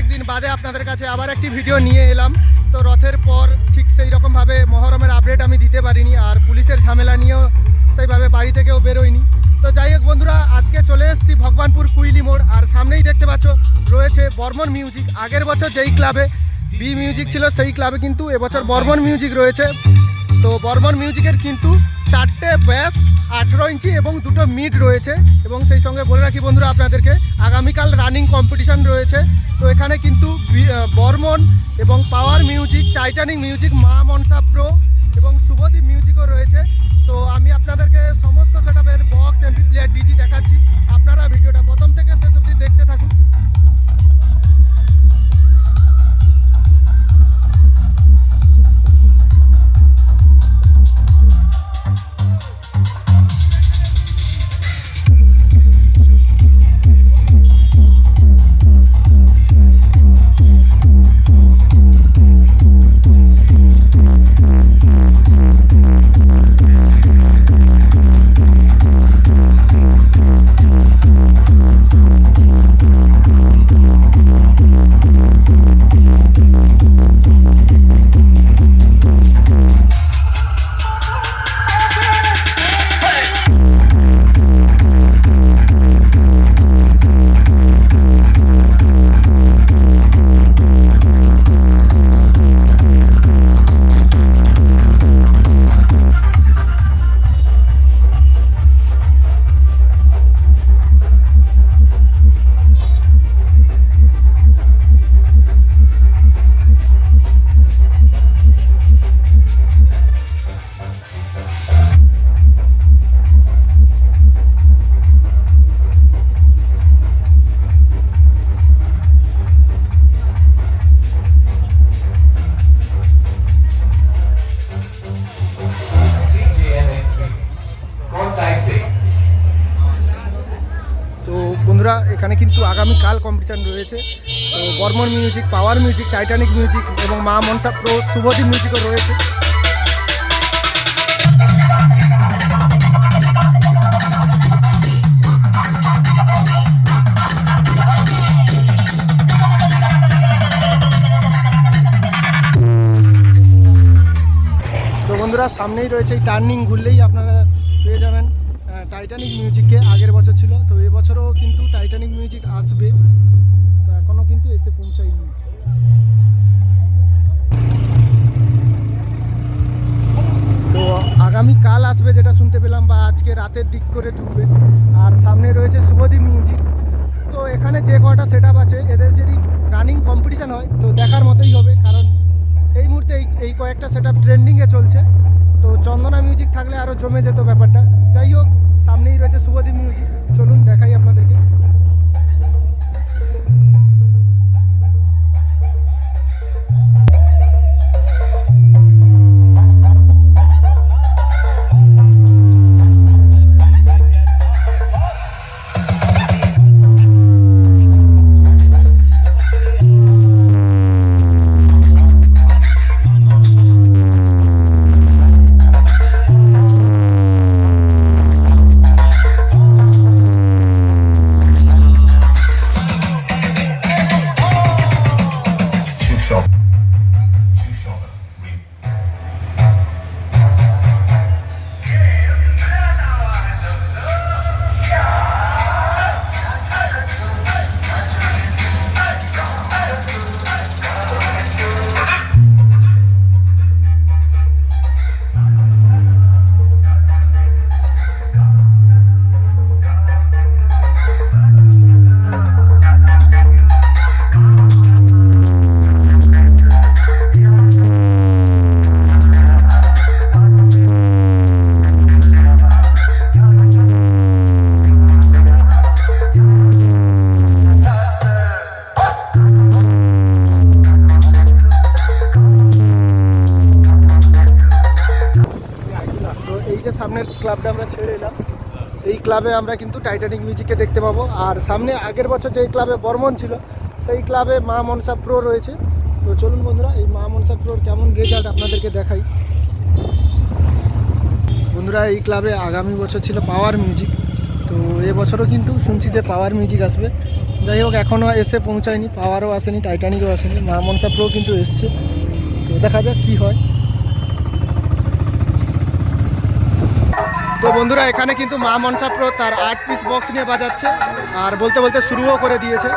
অনেক দিন বাদে আপনাদের কাছে আবার একটি ভিডিও নিয়ে এলাম। তো রথের পর ঠিক সেই রকমভাবে মহরমের আপডেট আমি দিতে পারিনি আর পুলিশের ঝামেলা নিয়েও সেইভাবে বাড়ি থেকেও বেরোয়নি তো যাই হোক বন্ধুরা, আজকে চলে এসেছি ভগবানপুর কুইলি মোড়। আর সামনেই দেখতে পাচ্ছ, রয়েছে বর্মন মিউজিক আগের বছর যেই ক্লাবে বি মিউজিক ছিল, সেই ক্লাবে কিন্তু এবছর বর্মন মিউজিক রয়েছে। তো বর্মন মিউজিকের কিন্তু চারটে ব্যাস আঠেরো ইঞ্চি এবং দুটো মিড রয়েছে। এবং সেই সঙ্গে বলে রাখি বন্ধুরা আপনাদেরকে, আগামীকাল রানিং কম্পিটিশান রয়েছে। তো এখানে কিন্তু বর্মন এবং পাওয়ার মিউজিক টাইটানিক মিউজিক মা মনসা প্রো এবং শুভদীপ মিউজিকও রয়েছে। তো আমি আপনাদেরকে বন্ধুরা এখানে কিন্তু আগামীকাল কম্পিটিশান রয়েছে। তো Barman music power music Titanic music এবং মা মনসা প্রো শুভদীপ মিউজিকও রয়েছে। সামনেই রয়েছে এই টার্নিং ঘুরলেই আপনারা টাইটানিক মিউজিককে আগের বছর ছিল, তো এবছরও কিন্তু টাইটানিক মিউজিক আসবে। তো এখনও কিন্তু এসে পৌঁছায়নি। তো আগামী কাল আসবে যেটা শুনতে পেলাম বা আজকে রাতের দিক করে ঢুকবে। আর সামনে রয়েছে শুভদীপ মিউজিক তো এখানে যে কটা সেট আছে, এদের যদি রানিং কম্পিটিশান হয়, তো দেখার মতোই হবে। কারণ এই মুহূর্তে এই এই কয়েকটা সেট আপ ট্রেন্ডিংয়ে চলছে। তো চন্দনা মিউজিক থাকলে আরও জমে যেত ব্যাপারটা। যাই হোক সামনেই রয়েছে শুভদীপ মিউজিক চলুন দেখাই আপনাদেরকে। ক্লাবটা আমরা ছেড়ে এলাম। এই ক্লাবে আমরা কিন্তু টাইটানিক মিউজিককে দেখতে পাবো। আর সামনে আগের বছর যেই ক্লাবে বর্মন ছিল, সেই ক্লাবে মা মনসা প্রো রয়েছে। তো চলুন বন্ধুরা, এই মা মনসা প্রোর কেমন রেজাল্ট আপনাদেরকে দেখাই। বন্ধুরা, এই ক্লাবে আগামী বছর ছিল পাওয়ার মিউজিক তো এবছরও কিন্তু শুনছি যে পাওয়ার মিউজিক আসবে। যাই হোক এখনও এসে পৌঁছায়নি। পাওয়ারও আসেনি টাইটানিকও আসেনি। মা মনসা প্রো কিন্তু এসছে। তো দেখা যাক কী হয়। তো বন্ধুরা, এখানে কিন্তু মা মনসা প্রো তার আট পিস বক্স নিয়ে বাজাচ্ছে আর বলতে বলতে শুরুও করে দিয়েছে.